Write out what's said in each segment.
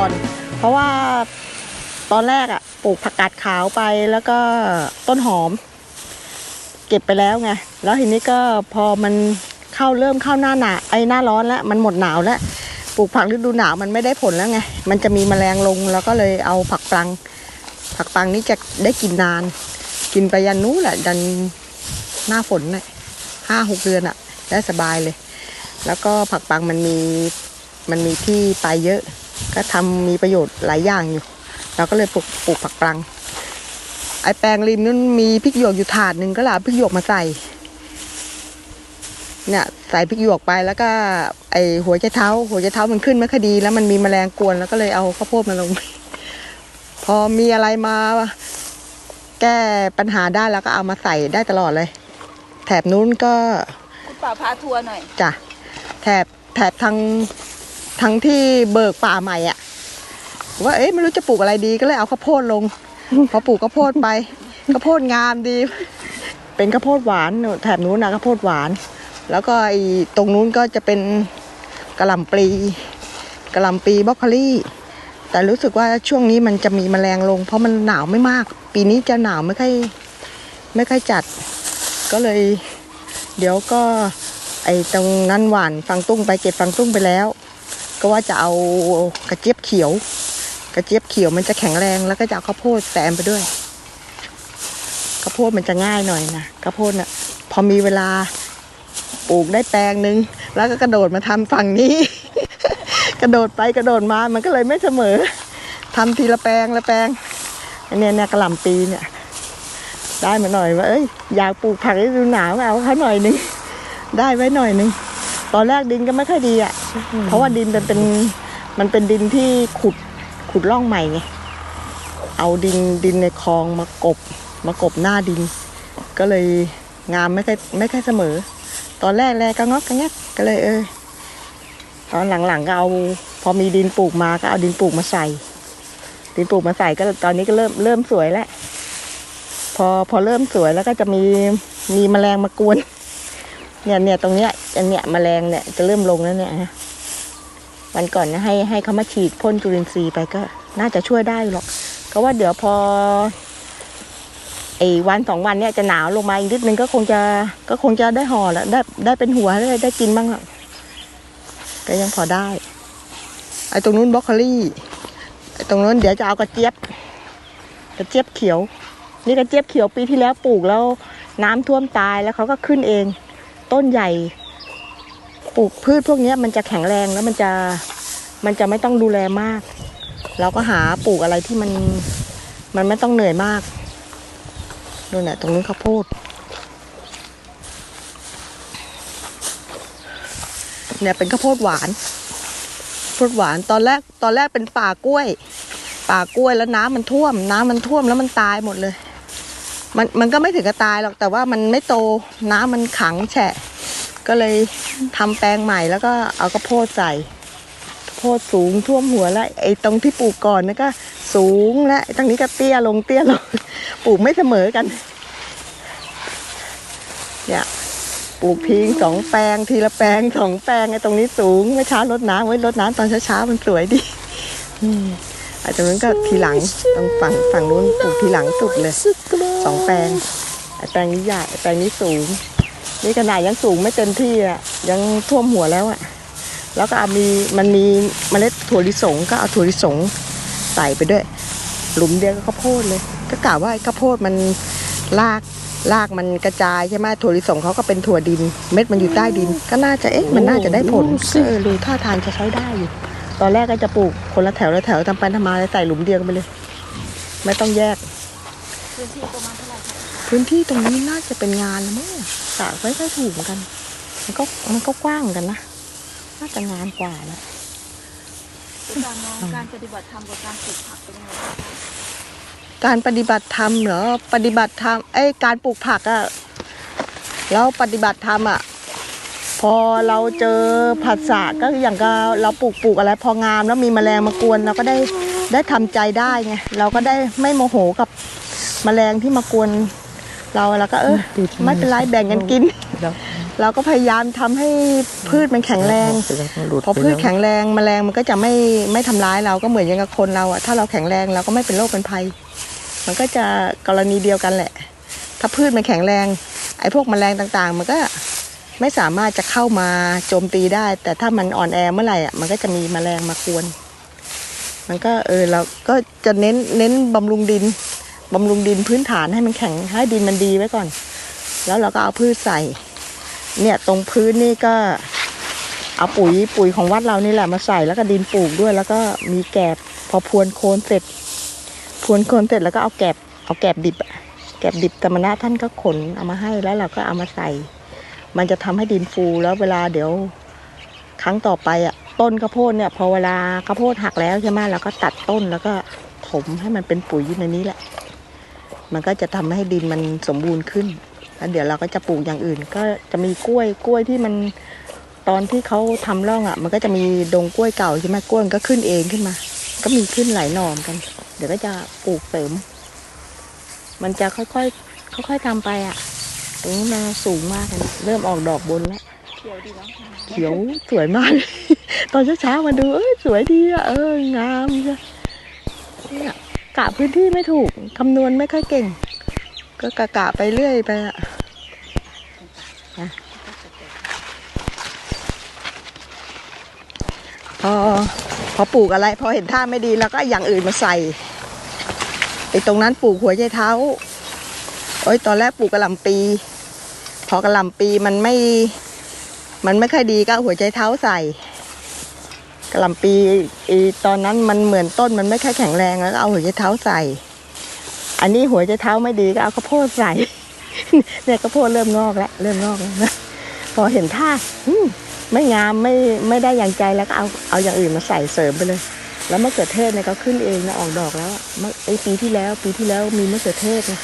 อน เพราะว่าตอนแรกอะปลูกผักกาดขาวไปแล้วก็ต้นหอม เก็บไปแล้วไงแล้วทีนี้ก็พอมันเข้าเริ่มเข้าหน้าหนาไอหน้าร้อนแล้วมันหมดหนาวแล้วปลูกผักฤดูหนาวมันไม่ได้ผลแล้วไงมันจะมีแมลงลงแล้วก็เลยเอาผักปลัง ผักปลังนี่จะได้กินนาน กินไปยันนู้นแหละยันหน้าฝนน่ะห้าหกเดือนอะได้สบายเลย แล้วก็ผักปังมันมีมันมีที่ไปเยอะ ก็ทำมีประโยชน์หลายอย่างอยู่ เราก็เลยปลูกปลูกผักปัง ไอแปลงริมนั้นมีพริกหยวกอยู่ถาดหนึ่งก็เลยเอาพริกหยวกมาใส่ เนี่ยใส่พริกหยวกไปแล้วก็ ไอหัวใจเท้า หัวใจเท้ามันขึ้นไม่คอยดี แล้วมันมีแมลงกวนแล้วก็เลยเอาข้าวโพดมาลง พอมีอะไรมาแก้ปัญหาได้แล้วก็เอามาใส่ได้ตลอดเลย แถบนู้นก็คุณป่าพาทัวร์หน่อยจ้ะแถบแถบทาง ทางที่เบิกป่าใหม่อะว่าเอ๊ะไม่รู้จะปลูกอะไรดีก็เลยเอาข้าวโพดลง พอปลูกข้าวโพดไปข้าวโพดงามดี เป็นข้าวโพดหวานแถบนู้นนะข้าวโพดหวาน แล้วก็ไอ้ตรงนู้นก็จะเป็นกระหล่ำปลีกระหล่ำปลีบรอกโคลี่ แต่รู้สึกว่าช่วงนี้มันจะมีแมลงลง เพราะมันหนาวไม่มาก ปีนี้จะหนาวไม่ค่อยไม่ค่อยจัด ก็เลย เดี๋ยวก็ ไอ้ตรงนั้นหวานฟังตุ้งไปเก็บฟังตุ้งไปแล้ว ก็ว่าจะเอากระเจี๊ยบเขียว กระเจี๊ยบเขียวมันจะแข็งแรงแล้วก็จะเอาข้าวโพดแซมไปด้วยข้าวโพดมันจะง่ายหน่อยนะข้าวโพดน่ะพอมีเวลาปลูกได้แปลงหนึ่งแล้วก็กระโดดมาทำฝั่งนี้ กระโดดไปกระโดดมามันก็เลยไม่เสมอทำทีละแปลงละแปลงอันนี้เนี่ยกระหล่ำปีเนี่ย ได้มาหน่อยว่าเอ้ยอยากปลูกผักฤดูหนาวเอาเขาหน่อยนึงได้ไว้หน่อยนึง ตอนแรกดินก็ไม่ค่อยดีอะ เพราะว่าดินมันเป็นมันเป็นดินที่ขุดขุดร่องใหม่ไง เอาดินดินในคลองมากบมากบหน้าดิน ก็เลยงามไม่ค่อยไม่ค่อยเสมอ ตอนแรกแรกก็งอกก็แงกก็เลยเออตอนหลังๆก็เอา พอมีดินปลูกมาก็เอาดินปลูกมาใส่ ดินปลูกมาใส่ก็ตอนนี้ก็เริ่มเริ่มสวยแล้ว พอพอเริ่มสวยแล้วก็จะมีมีแมลงมากวน เนี่ยเนี่ยตรงเนี้ยอันเนี้ยแมลงเนี่ยจะเริ่มลงแล้วเนี่ยฮะวันก่อนนะให้ให้เขามาฉีดพ่นจุลินทรีย์ไปก็ น่าจะช่วยได้หรอกก็ว่าเดี๋ยวพอไอ้วันสองวันเนี่ยจะหนาวลงมาอีกนิดนึงก็คงจะก็คงจะได้ห่อแล้วได้ได้เป็นหัวได้ได้กินบ้างอะก็ยังพอได้ไอ้ตรงนู้นบรอกโคลี่ไอ้ตรงนู้นเดี๋ยวจะเอากระเจี๊ยบกระเจี๊ยบเขียว นี่กระเจี๊ยบเขียวปีที่แล้วปลูกแล้วน้ำท่วมตายแล้วเขาก็ขึ้นเอง ต้นใหญ่ปลูกพืชพวกนี้มันจะแข็งแรงแล้วมันจะมันจะไม่ต้องดูแลมาก เราก็หาปลูกอะไรที่มันมันไม่ต้องเหนื่อยมากนู่นแหละตรงนู้ข้าวโพดเนี่ยเป็นข้าวโพดหวานข้าวโพดหวานตอนแรกตอนแรกเป็นป่ากล้วย ป่ากล้วยแล้วน้ำมันท่วม น้ำมันท่วมแล้วมันตายหมดเลย มันมันก็ไม่ถึงกับตายหรอกแต่ว่ามันไม่โตน้ำมันขังแฉะ ก็เลยทำแปลงใหม่แล้วก็เอากระโพดใส่โพดสูงท่วมหัวแล้วไอ้ตรงที่ปลูกก่อนนี่ก็ สูงและตรงนี้ก็เตี้ยลงเตี้ยลงปลูกไม่เสมอกันเนี่ยปลูกทิ้งสองแปลงทีละแปลงสองแปลงไอ้ตรงนี้สูงเมื่อเช้ารดน้ำไว้รดน้ำตอนเช้าๆมันสวยดีอืมอาจจะนั้นก็ทีหลังตรงฝั่งฝั่งนู้นปลูกทีหลังสุดเลย สองแปลงไอ้แปลงนี้ใหญ่ไอ้แปลงนี้สูง นี่ขนาดยังสูงไม่เต็มที่อะ ยังท่วมหัวแล้วอะ แล้วก็เอามีมันมีเมล็ดถั่วลิสงก็เอาถั่วลิสงใส่ไปด้วย หลุมเดียวกับข้าวโพดเลย ก็กล่าวว่าไอ้ข้าวโพดมันรากรากมันกระจายใช่ไหมถั่วลิสงเขาก็เป็นถั่วดิน เม็ดมันอยู่ใต้ดิน ก็น่าจะเอ๊ะมันน่าจะได้ผลเออดูท่าทางจะใช้ได้อยู่ ตอนแรกก็จะปลูกคนละแถวละแถวทำไปทำมาเลยใส่หลุมเดียวกันไปเลย ไม่ต้องแยก พื้นที่ประมาณเท่าไหร่คะพื้นที่ตรงนี้น่าจะเป็นงานแล้วมั้งกะไว้ได้ถูกเหมือนกัน มันก็มันก็กว้างเหมือนกันนะน่าจะงานกว่าแล้วคุณป่ามองการปฏิบัติธรรมกับการปลูกผักเป็นยังไงบ้างคะการปฏิบัติธรรมเหรอปฏิบัติธรรมเอ้ยการปลูกผักอะแล้วปฏิบัติธรรมอะพอเราเจอผัสสะก็อย่างกับเราปลูกปลูกอะไร พองามแล้วมีแมลงมากวนเราก็ได้ได้ทำใจได้ไงเราก็ได้ไม่โมโหกับ แมลงที่มากวนเราแล้วก็เออไม่เป็นไรแบ่งกันกิน เราก็พยายามทำให้พืชมันแข็งแรงพอพืชแข็งแรงแมลงมันก็จะไม่ไม่ทำร้ายเราก็เหมือนอย่างกับคนเราอะถ้าเราแข็งแรงเราก็ไม่เป็นโรคเป็นภัย มันก็จะกรณีเดียวกันแหละ ถ้าพืชมันแข็งแรง ไอ้พวกแมลงต่างๆ มันก็ไม่สามารถจะเข้ามาโจมตีได้ แต่ถ้ามันอ่อนแอเมื่อไหร่อะมันก็จะมีแมลงมากวน มันก็เออเราก็จะเน้นเน้นบำรุงดิน บำรุงดินพื้นฐานให้มันแข็งให้ดินมันดีไว้ก่อน แล้วเราก็เอาพืชใส่ เนี่ยตรงพื้นนี่ก็ เอาปุ๋ยปุ๋ยของวัดเรานี่แหละมาใส่แล้วก็ดินปลูกด้วย แล้วก็มีแกบพอพรวนโคนเสร็จพรวนโคนเสร็จแล้วก็เอาแกบเอาแกบดิบแกบดิบธรรมนาท่านก็ขนเอามาให้แล้วเราก็เอามาใส่ มันจะทำให้ดินฟูแล้วเวลาเดี๋ยวครั้งต่อไปอะต้นข้าวโพดเนี่ยพอเวลาข้าวโพดหักแล้วใช่ไหมเราก็ตัดต้นแล้วก็ถมให้มันเป็นปุ๋ยอยู่ในนี้แหละ มันก็จะทำให้ดินมันสมบูรณ์ขึ้นแล้วเดี๋ยวเราก็จะปลูกอย่างอื่น ก็จะมีกล้วยกล้วยที่มันตอนที่เขาทำร่องอะ มันก็จะมีดงกล้วยเก่าใช่ไหมกล้วยมันก็ขึ้นเองขึ้นมา ก็มีขึ้นหลายหน่อมกัน เดี๋ยวก็จะปลูกเสริม มันจะค่อยๆค่อยๆทำไปอะ ตรงนี้มันสูงมากเลยนะเริ่มออกดอกบนแล้วเขียวดีเนาะเขียวสวยมาก ตอนเช้าๆมาดูเอ้ยสวยดีอะเอองามจ้ะเนี่ย กะพื้นที่ไม่ถูก คำนวณไม่ค่อยเก่ง ก็กะกะไปเรื่อยไปอะพอพอปลูกอะไร พอเห็นท่าไม่ดีแล้วก็อย่างอื่นมาใส่ไอ้ตรงนั้นปลูกหัวใจเท้าโอ้ยตอนแรกปลูกกระหล่ำปี พอกระหล่ำปีมันไม่ มันไม่ค่อยดีก็หัวใจเท้าใส่ กระล่ำปีตอนนั้นมันเหมือนต้นมันไม่ค่อยแข็งแรงแล้วก็เอาหัวใจเท้าใส่ อันนี้หัวใจเท้าไม่ดีก็เอาข้าวโพดใส่ เนี่ยข้าวโพดเริ่มงอกแล้วเริ่มงอกแล้วนะพอเห็นท่าไม่งามไม่ไม่ได้อย่างใจแล้วก็เอาเอาอย่างอื่นมาใส่เสริมไปเลย แล้วมะเขือเทศเนี่ยก็ขึ้นเองนะออกดอกแล้วไอยปีที่แล้ว ปีที่แล้วมีมะเขือเทศนะ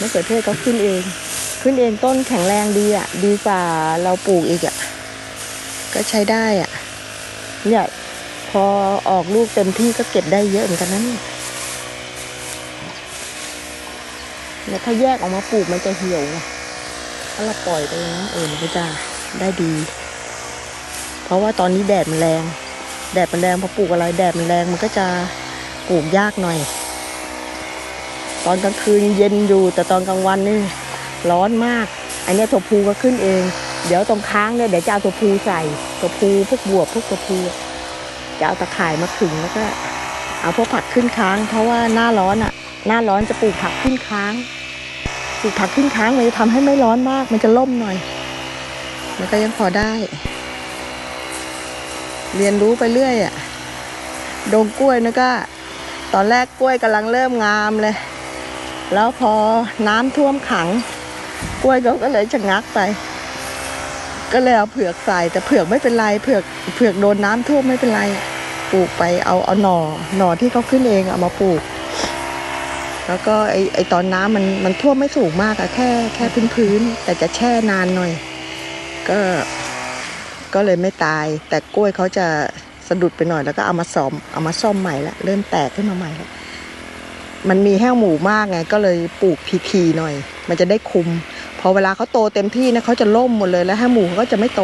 มะเขือเทศก็ขึ้นเอง ขึ้นเองต้นแข็งแรงดีอะ ดีกว่าเราปลูกอีกอะ ก็ใช้ได้อะ เนี่ยพอออกลูกเต็มที่ก็เก็บได้เยอะเหมือนกันนะเนี่ยเนี่ยถ้าแยกออกมาปลูกมันจะเหี่ยวไงถ้าเราปล่อยไปนั้นเออมันก็จะได้ดี เพราะว่าตอนนี้แดดมันแรง แดดมันแรงพอปลูกอะไรแดดมันแรงมันก็จะปลูกยากหน่อย ตอนกลางคืนเย็นอยู่แต่ตอนกลางวันนี่ร้อนมาก อันเนี้ยถั่วพูก็ขึ้นเอง เดี๋ยวตรงค้างเนี่ยเดี๋ยวจะเอาถั่วพูใส่ถั่วพูพวกบวบพวกถั่วพูจะเอาตะข่ายมาขึงแล้วก็ เอาพวกผักขึ้นค้าง เพราะว่าหน้าร้อนอะ หน้าร้อนจะปลูกผักขึ้นค้างปลูกผักขึ้นค้างมันจะทำให้ไม่ร้อนมาก มันจะล่มหน่อยมันก็ยังพอได้ เรียนรู้ไปเรื่อยอะดงกล้วยนะก็ ตอนแรกกล้วยกำลังเริ่มงามเลย แล้วพอน้ำท่วมขัง กล้วยเขาก็เลยชะงักไป ก็เลยเอาเผือกใส่แต่เผือกไม่เป็นไรเผือกเผือกโดนน้ำท่วมไม่เป็นไรปลูกไปเอาเอาหน่อหน่อที่เขาขึ้นเองเอามาปลูก แล้วก็ไอไอตอนน้ำมันมันท่วมไม่สูงมากอะแค่แค่พื้นพื้นแต่จะแช่นานหน่อย ก็ก็เลยไม่ตาย แต่กล้วยเขาจะสะดุดไปหน่อยแล้วก็เอามาซ่อมเอามาซ่อมใหม่ละเริ่มแตกขึ้นมาใหม่ละมันมีแห้วหมูมากไง ก็เลยปลูกพีทีหน่อย มันจะได้คุม พอเวลาเขาโตเต็มที่นะเขาจะล่มหมดเลยแล้วแห้วหมูเขาก็จะไม่โต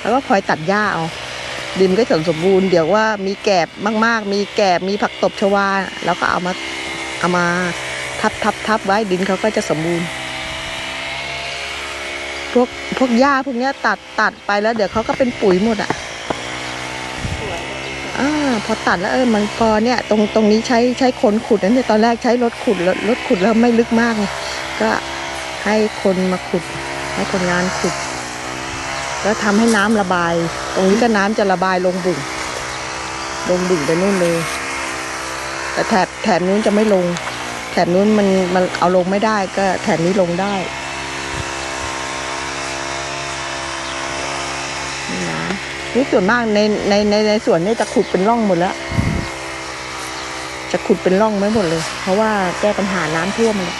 แล้วก็คอยตัดหญ้าเอา ดินก็สมบูรณ์เดี๋ยวว่ามีแกบมาก ๆ มีแกบมีผักตบชวาแล้วก็เอามาเอามาทับทับทับไว้ดินเขาก็จะสมบูรณ์พวกพวกหญ้าพวกเนี้ยตัดตัดไปแล้วเดี๋ยวเขาก็เป็นปุ๋ยหมดอะอ่าพอตัดแล้วเออมันพอเนี่ยตรงตรงนี้ใช้ใช้คนขุดนั่นเนี่ยตอนแรกใช้รถขุดรถขุดแล้วไม่ลึกมากไงก็ ให้คนมาขุด ให้คนงานขุด แล้วทำให้น้ำระบาย ตรงนี้ก็น้ำจะระบายลงบุ่ง ลงบุ่งไปนู่นเลย แต่แถบแถบนู้นจะไม่ลง แถบนู้นมันมันเอาลงไม่ได้ก็แถบนี้ลงได้นี่นะนี่ส่วนมากในในในในส่วนนี้จะขุดเป็นร่องหมดแล้ว จะขุดเป็นร่องไม่หมดเลย เพราะว่าแก้ปัญหาน้ำท่วมเลย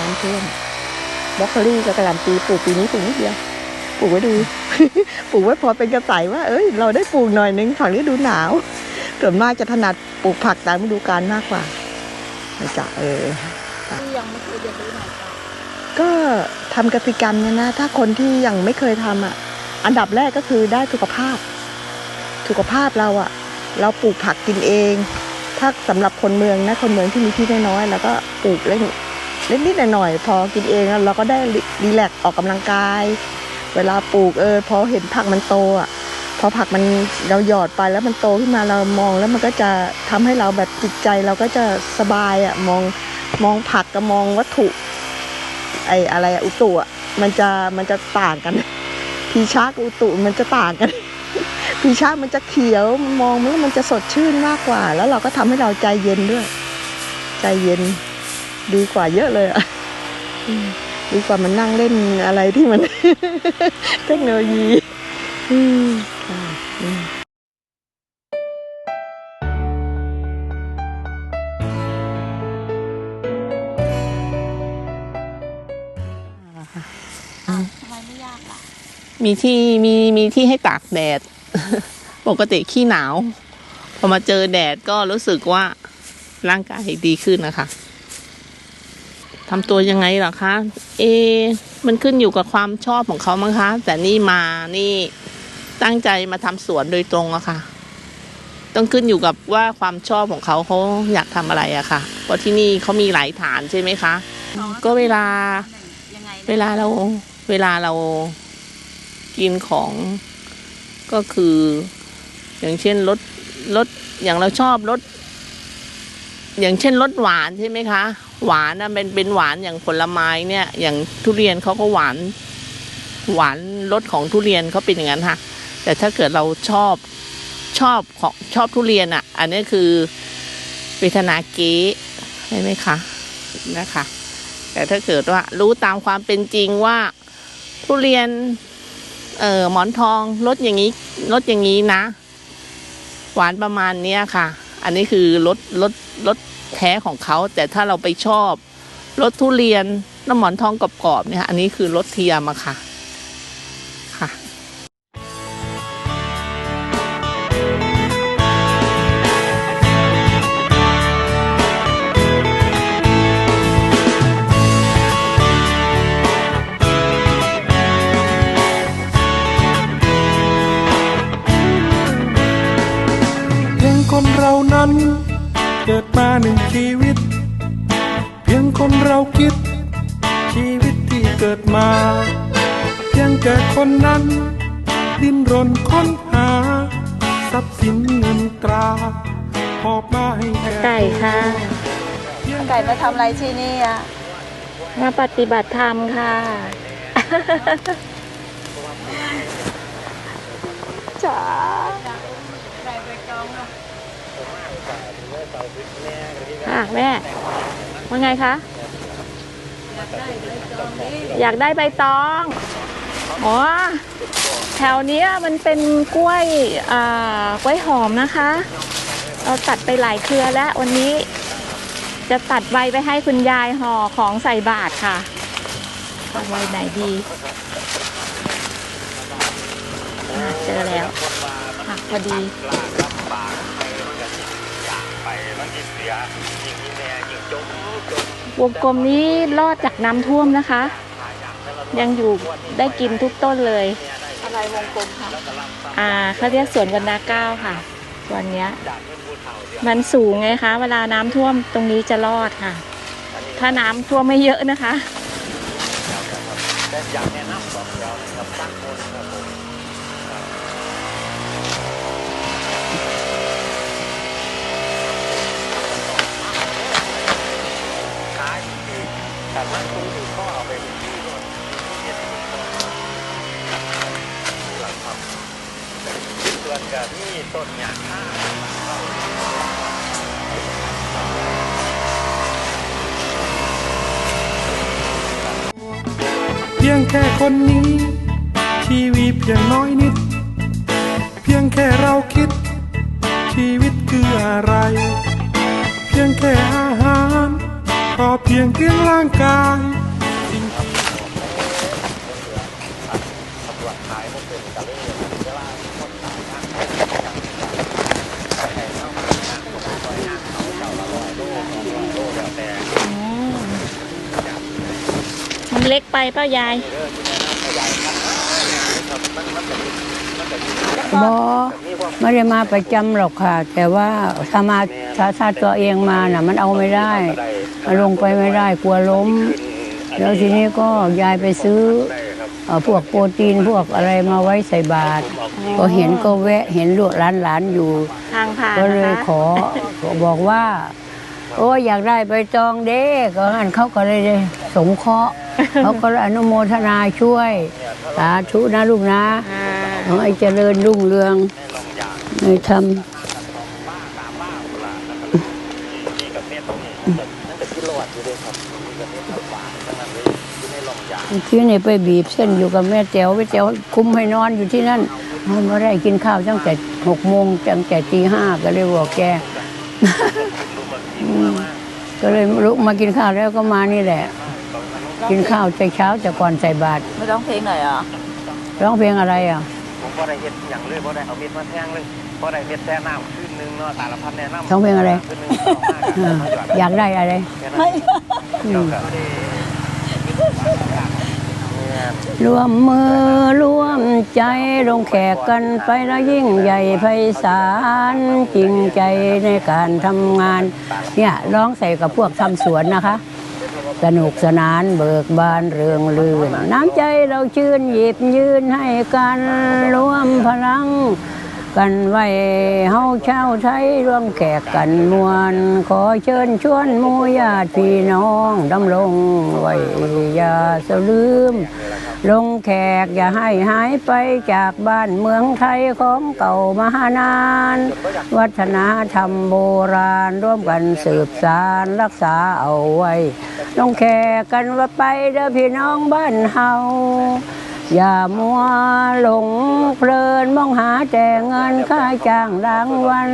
น้ำท่วมบล็อกโคลี่กับกระหล่ำปีปลูกปีนี้ปลูกนิดเดียวปลูกไว้ดู ปลูกไว้พอเป็นกระใสว่า เอ้ย เราได้ปลูกหน่อยนึงฝั่งนี้ดูหนาวส่วนมากจะถนัดปลูกผักตามฤดูกาลมากกว่าจะเออที่ยังไม่เคยเรียนรู้หน่อยค่ะก็ทำกติกรรมเนี่ยนะ ถ้าคนที่ยังไม่เคยทำอะ อันดับแรกก็คือได้สุขภาพ สุขภาพเราอะ เราปลูกผักกินเอง ถ้าสำหรับคนเมืองนะ คนเมืองที่มีที่น้อยๆแล้วก็ปลูกเล่นเล่ นนิดหน่อยๆพอกินเองเราก็ได้รีแลกออกกำลังกาย เวลาปลูกเออพอเห็นผักมันโตอะพอผักมันเราหยอดไปแล้วมันโตขึ้นมาเรามองแล้วมันก็จะทำให้เราแบบจิตใจเราก็จะสบายอะมองมองผักกับมองวัตถุไออะไรอุตุอะมันจะมันจะต่างกันพีชากอุตุมันจะต่างกันพีชามันจะเขียวมองแล้วมันจะสดชื่นมากกว่า แล้วเราก็ทำให้เราใจเย็นด้วย ใจเย็น ดีกว่าเยอะเลยอะดีกว่ามันนั่งเล่นอะไรที่มัน เทคโนโลยีอืมค่ะอืมอ้าวทำไม่ยากล่ะมีที่มีมีที่ให้ตากแดด ปกติขี้หนาว พอมาเจอแดดก็รู้สึกว่าร่างกายดีขึ้นนะคะ ทำตัวยังไงล่ะคะ เอ มันขึ้นอยู่กับความชอบของเขามั้งคะ แต่นี่มานี่ตั้งใจมาทำสวนโดยตรงอะค่ะ ต้องขึ้นอยู่กับว่าความชอบของเขาเขาอยากทำอะไรอะค่ะ เพราะที่นี่เขามีหลายฐานใช่ไหมคะ ก็เวลา เวลาเรา เวลาเรากินของก็คือ อย่างเช่นรสรสอย่างเราชอบรส อย่างเช่นรสหวานใช่ไหมคะ หวานนะเป็นเป็นหวานอย่างผลไม้เนี่ย อย่างทุเรียนเขาก็หวาน หวานรสของทุเรียนเขาเป็นอย่างนั้นค่ะ แต่ถ้าเกิดเราชอบชอบของชอบทุเรียนอะ อันนี้คือเวทนาเก๊ใช่ไหมคะนะคะ แต่ถ้าเกิดว่ารู้ตามความเป็นจริงว่าทุเรียน เอ่อหมอนทองรสอย่างนี้รสอย่างนี้นะ หวานประมาณเนี้ยค่ะ อันนี้คือรสรสรสแท้ของเขา แต่ถ้าเราไปชอบรสทุเรียนน้ำหมอนทองกรอบๆเนี่ยอันนี้คือรสเทียมอะค่ะค่ะ หา ทรัพย์สินเงินตราหอบมาให้แก่ไก่ค่ะ ไก่มาทำอะไรที่นี่อะมาปฏิบัติธรรมค่ะ จ๋าค่ะแม่ ว่าไงคะ อยากได้ใบตอง อ๋อ แถวนี้มันเป็นกล้วยกล้วยหอมนะคะ เราตัดไปหลายเครือแล้ววันนี้ จะตัดใบไปให้คุณยายห่อของใส่บาตรค่ะเอาใบไหนดีเจอแล้วค่ะพอดีวงกลมนี้รอดจากน้ำท่วมนะคะ ยังอยู่ได้กินทุกต้นเลย อะไรวงกลมคะอ่าเขาเรียกสวนวันนาเก้าค่ะส่วนเนี้ย มันสูงไงคะ เวลาน้ำท่วมตรงนี้จะรอดค่ะ ถ้าน้ำท่วมไม่เยอะนะคะเเพียงแค่คนนี้ ชีวิตเพียงน้อยนิด เพียงแค่เราคิด ชีวิตคืออะไร เพียงแค่อาหาร พอเพียงเพียงร่างกาย มันเล็กไปเป้ายายบอไม่ได้มาประจำหรอกค่ะ แต่ว่าถ้ามาถ้าถ้าตัวเองมาน่ะ มันเอาไม่ได้มันลงไปไม่ได้กลัวล้ม แล้วทีนี้ก็ยายไปซื้อเอ่อพวกโปรตีนพวกอะไรมาไว้ใส่บาตรก็เห็นก็แวะเห็นลูกหลานๆอยู่ทางผ่านก็เลยนะคะขอบอกว่า โอ้ยอยากได้ใบตองเด้ก็งั้นเขาก็เลยได้สงเคราะห์ เขาก็เลยอนุโมทนาช่วย สาธุนะลูกนะอ่าขอให้เจริญรุ่งเรืองในธรรมเมื่อกี้นี่ไปบีบเส้นอยู่กับแม่แจ๋วแม่แจ๋วคุมให้นอนอยู่ที่นั่นไม่ได้กินข้าวตั้งแต่หกโมงตั้งแต่ตีห้าก็เลยบอกแกอืม ก็เลยลุกมากินข้าวแล้วก็มานี่แหละ กินข้าวแต่เช้าแต่ก่อนใส่บาตรไม่ร้องเพลงหน่อยเหรอร้องเพลงอะไรอะผมก็ได้เฮ็ดอย่างเลยบ่ได้เอาเม็ดมาแทงเลยบ่ได้เม็ดแท้น้ำขึ้นหนึงเนาะสารพัดแนะนำร้องเพลงอะไรขึ้นหนึงเอามาอ่าอยากได้อะไรอืม รวมมือรวมใจลงแขกกันไปแล้วยิ่งใหญ่ไพศาลจริงใจในการทำงาน เนี่ยร้องใส่กับพวกทำสวนนะคะ สนุกสนานเบิกบานเรืองลื่นน้ำใจเราชื่นหยิบยืนให้กันรวมพลัง กันไว้เฮาเช่าไทยร่วมแขกกันมวนขอเชิญชวนมู่ญาติพี่น้องดำรงไว้อย่าเสลืม ลงแขกอย่าให้หายไปจากบ้านเมืองไทยของเก่ามานาน วัฒนธรรมโบราณร่วมกันสืบสารรักษาเอาไว้ ลงแขกกันว่าไปเด้อพี่น้องบ้านเฮา อย่ามัวหลงเพลินมองหาแต่เงินค่าจ้างรางวัล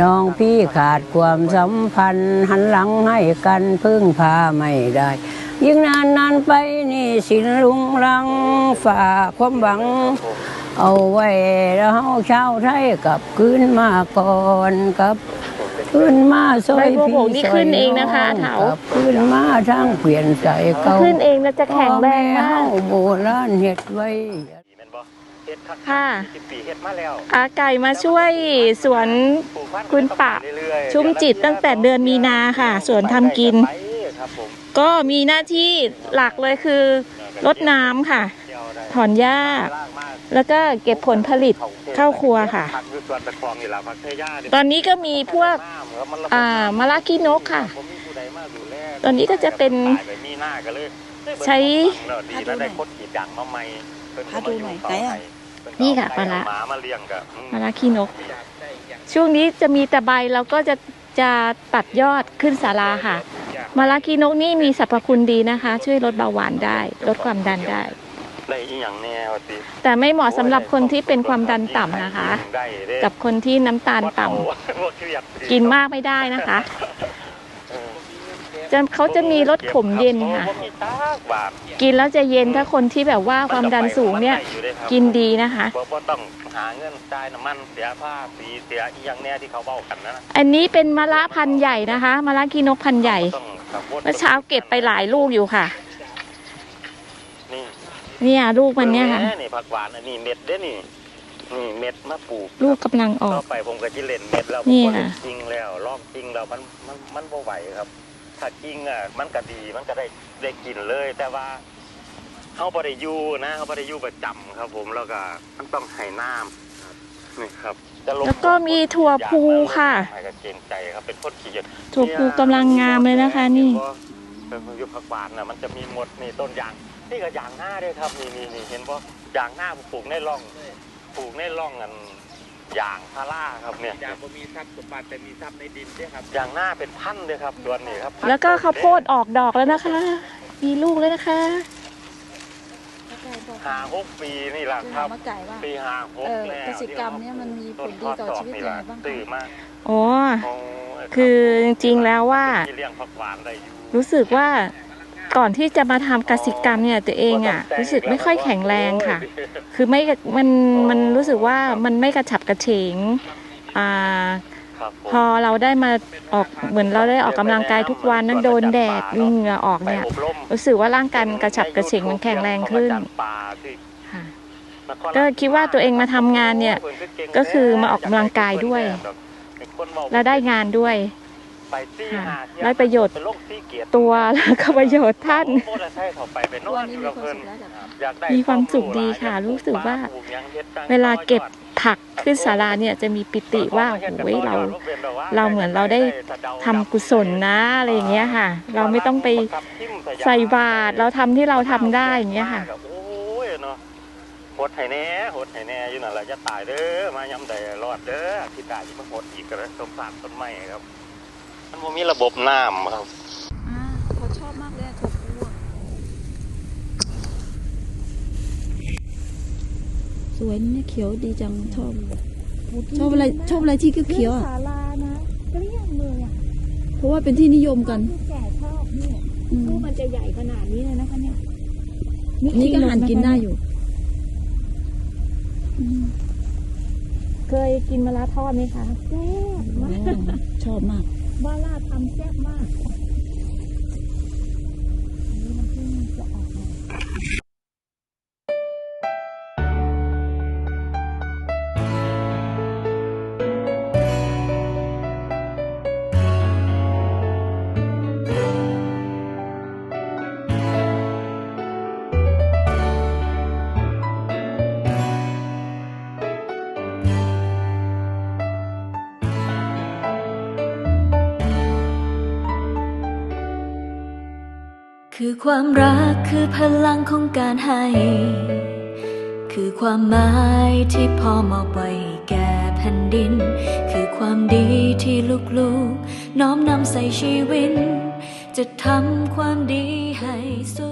น้องพี่ขาดความสัมพันธ์ หันหลังให้กันพึ่งพาไม่ได้ ยิ่งนานนานไปนี่สินลุงรังฝากความหวัง เอาไว้แล้วเฮาช้าวไทยกลับคืนมาก่อนกับ คืนมาซอยใบบัวพี่บกนี่ซอยขึ้นเองนะคะองเถากลับคืนมาทางเปลี่ยนใจเก่าขึ้นเองแล้วจะแข็งแรงมากพ่อแเฮโบราณเฮ็ดไว้ แม่นบ่เฮ็ดคักค่ะ10ปีเฮ็ดมาแล้วอาไก่มาช่วยสวน ปลูกพันธุ์คุณปะ เรื่อยๆชุ่มจิตตั้งแต่เดือนมีนาค่ะ สวนทำกิน ไปครับผมก็มีหน้าที่หลักเลยคือรดน้ำค่ะเที่ยวได้ ถอนหญ้าล่างมากแล้วก็เก็บผลผลิตเข้าครัวค่ะผักอยู่สวนตะคองนี่ล่ะผักเทย่าเยตอนนี้ก็มีพวกอ่ามะละขี้นกค่ะผมมีผู้ใดมาดูแลตอนนี้ก็จะเป็นตายไปมีหน้ากันเลยใช้แล้วดีแล้วได้คดขีดดังมาใหม่เพิ่นก็พาดูหน่อยไหนอะเพิ่ก็นี่ค่ะเอาปลาร้าหมามาเลี้ยงกับอืมมะละขี้นก ช่วงนี้จะมีแต่ใบเราก็จะจะตัดยอดขึ้นศาลาค่ะมะละขี้นกนี่มีสรรพคุณดีนะคะ ช่วยลดเบาหวานได้ ลดความดันได้ ได้อีหยังแน่ว่าติแต่ไม่เหมาะสำหรับคนที่เป็นความดันต่ำนะคะ ได้เด้กับคนที่น้ำตาลต่ำบ่เครียดกินมากไม่ได้นะคะจะเขาจะมีรสขมเย็นค่ะ บ่มีตากบาทกินแล้วจะเย็นถ้าคนที่แบบว่าความดันสูงเนี่ยมัได้อยู่ด้ครับกินดีนะคะ บ่บ่ต้องหาเงินจ่ายน้ำมันเสียผ้าสีเสียอีหยังแน่ที่เขาเว้ากันนะอันนี้เป็นมะละพันธุ์ใหญ่นะคะมะละขี้นกพันธุ์ใหญ่ ต้องขับรถเมื่อเช้าเก็บไปหลายลูกอยู่ค่ะนี่ เนี่ยลูกมันเนี่ยค่ะแนี่ผักหวานอันนี้เม็ดเด้นี่นี่เม็ดมาปลูกลูกกำลังออต่อกไปผมก็จิเล่นเม็ดแล้วนี่ผมก็ค่ะเล่นจริงแล้วลอกจริงแล้วมันมันมันบ่ไหวครับ ถ้าจริงอะมันก็ดีมันก็ได้ได้กินเลย แต่ว่าเฮาบ่ได้อยู่นะเฮาบ่ได้อยู่ประจำครับ ผมแล้วก็มันต้องให้น้ำนี่ครับจะงแล้วก็มีถั่วพูค่ะให้กับเกรงใจครับเป็นคนขี้เกียจถั่วพูกำลังงามเลยนะคะ นี่เป็นยุคผักหวานน่ะมันจะมีหมดนี่ต้นยาง นี่ก็ยางหน้าด้วยครับนี่นี่นี่เห็นป่ะยางหน้าผมปลูกในร่องปลูกในร่องอันยางพาราครับเนี่ยอยากบ่มีทรัพย์สมบัติแต่มีทรัพย์ในดินด้วยครับยางหน้าเป็นพันธุ์เลยครับส่วนนี้ครับ แล้วก็ข้าวโพดออกดอกแล้วนะคะ มีลูกแล้วนะคะหาหกปีนี่แหละครับมะไก่ว่าปีหาหกเออแล้วกสิกรรมเนี่ยมันมีผลดีต่อชีวิตยังไงบ้างคะตื่นมาอ๋อโอ้คือจริงๆแล้วว่าที่เลี้ยงผักหวานได้อยู่รู้สึกว่า ก่อนที่จะมาทำกสิกรรมเนี่ยตัวเองอะ รู้สึกไม่ค่อยแข็งแรงค่ะ คือไม่มันมันรู้สึกว่ามันไม่กระฉับกระเฉงอ่าครับผมพอเราได้มาออกเหมือนเราได้ออกกำลังกายทุกวันนั้นโดนแดดเหงื่อออกไปเนี่ยอบรมรู้สึกว่าร่างกายมันกระฉับกระเฉงมันแข็งแรงขึ้นของอาจารย์ปาที่ค่ะนครก็คิดว่าตัวเองมาทำงานเนี่ย ก็คือมาออกกำลังกายด้วย แล้วได้งานด้วย ไปซี่ค่ะหาเที่วได้ประโยชน์เป็นโรคซี่เกียรติตัวแล้วก็ประโยชน์ท่านโมเตอร์ไซค์เขาไปไปนตัอวนนี้อยู่มีกับความเพิ่นสุขแล้วแต่อยากได้มีความสุขหดีลยค่ะอยปรู้สึกว่าปลูหยังฮ็ดจังเวลาเก็บต่อยอดผักขึ้นศาลาเนี่ยจะมีปิติว่าโอ้ยเราเราเหมือนเราได้ทำกุศลนะอะไรอย่างเงี้ยค่ะ เราไม่ต้องไปใส่บาตรเราทำที่เราทำได้อย่างเงี้ยค่ะโอ้ยเนาะหดให้แน่หดให้แน่อยู่นั่นแหละจะตายเด้อมายำใดรอดเด้อที่ตายจะมาหดอีกก็แล้วสมสารต้นไม้ครับ มันบ่มีระบบน้ำครับอ่าเขาชอบมากเลยอะถั่วพูอะสวยนะเนี่ยเขียวดีจังชอบชอบอะไรชอบอะไรที่เขียวๆอะศาลานะเกลี้ยงเลยอะเพราะว่าเป็นที่นิยมกันผู้แก่ชอบเนี่ยอืมลูกมันจะใหญ่ขนาดนี้เลยนะคะเนี่ยนี่ก็หั่นกินได้อยู่เคยกินมะระทอดไหมคะแซ่บมากชอบมาก มะระทำแซ่บมาก คือความรักคือพลังของการให้ คือความหมายที่พ่อมอบไว้แก่แผ่นดิน คือความดีที่ลูกๆ น้อมนำใส่ชีวิต จะทำความดีให้สุด